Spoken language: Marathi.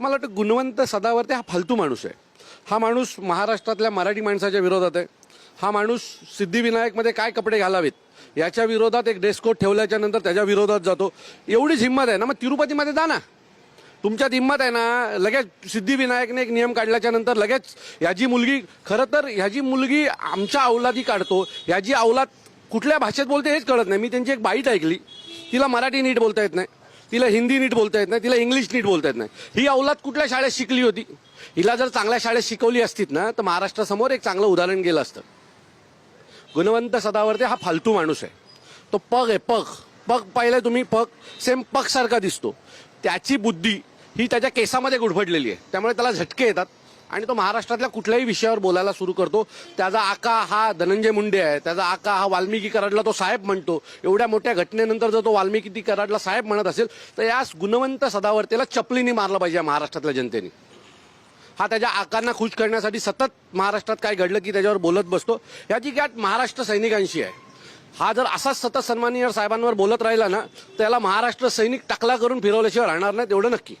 मला वाटतं गुणवंत सदावर्ते हा फालतू माणूस आहे. हा माणूस महाराष्ट्रातल्या मराठी माणसाच्या विरोधात आहे. हा माणूस सिद्धिविनायकमध्ये काय कपडे घालावेत याच्या विरोधात एक ड्रेस कोड ठेवल्याच्या नंतर त्याच्या विरोधात जातो. एवढीच हिंमत आहे ना मग तिरुपतीमध्ये जा ना. तुमच्यात हिंमत आहे ना लगेच सिद्धिविनायकने एक नियम काढल्याच्या नंतर लगेच ह्याची मुलगी खरं तर ह्याची मुलगी आमच्या अवलादी काढतो. ह्याची अवलाद कुठल्या भाषेत बोलते हेच कळत नाही. मी त्यांची एक बाईट ऐकली. तिला मराठी नीट बोलता येत नाही. तिला हिंदी नीट बोलता येत नाही तिला इंग्लिश नीट बोलता येत नाही. ही अवलाद कुठल्या शाळेत शिकली होती? हिला जर चांगल्या शाळेत शिकवली असतीत ना तर महाराष्ट्रासमोर एक चांगलं उदाहरण गेलं असतं. गुणवंत सदावर्ते हा फालतू माणूस आहे. तो पग आहे पग. पग पाहिलं तुम्ही पग. सेम पग सारखा दिसतो. त्याची बुद्धी ही त्याच्या केसामध्ये गुडफडलेली आहे. त्यामुळे त्याला झटके येतात. आणि तो महाराष्ट्रातल्या कुठल्याही विषयावर बोलायला सुरू करतो. त्याचा आका हा धनंजय मुंडे आहे. त्याचा आका हा वाल्मिकी कराडला तो साहेब म्हणतो. एवढ्या मोठ्या घटनेनंतर जर तो वाल्मिकी कराडला साहेब म्हणत असेल तर या गुणवंत सदावर्तेला चपलीने मारलं पाहिजे महाराष्ट्रातल्या जनतेने. हा त्याच्या आकांना खुश करण्यासाठी सतत महाराष्ट्रात काय घडलं की त्याच्यावर बोलत बसतो. याची गाठ महाराष्ट्र सैनिकांशी आहे. हा जर असाच सतत सन्माननीय साहेबांवर बोलत राहिला ना तर त्याला महाराष्ट्र सैनिक टाकला करून फिरवल्याशिवाय राहणार नाही तेवढं नक्की.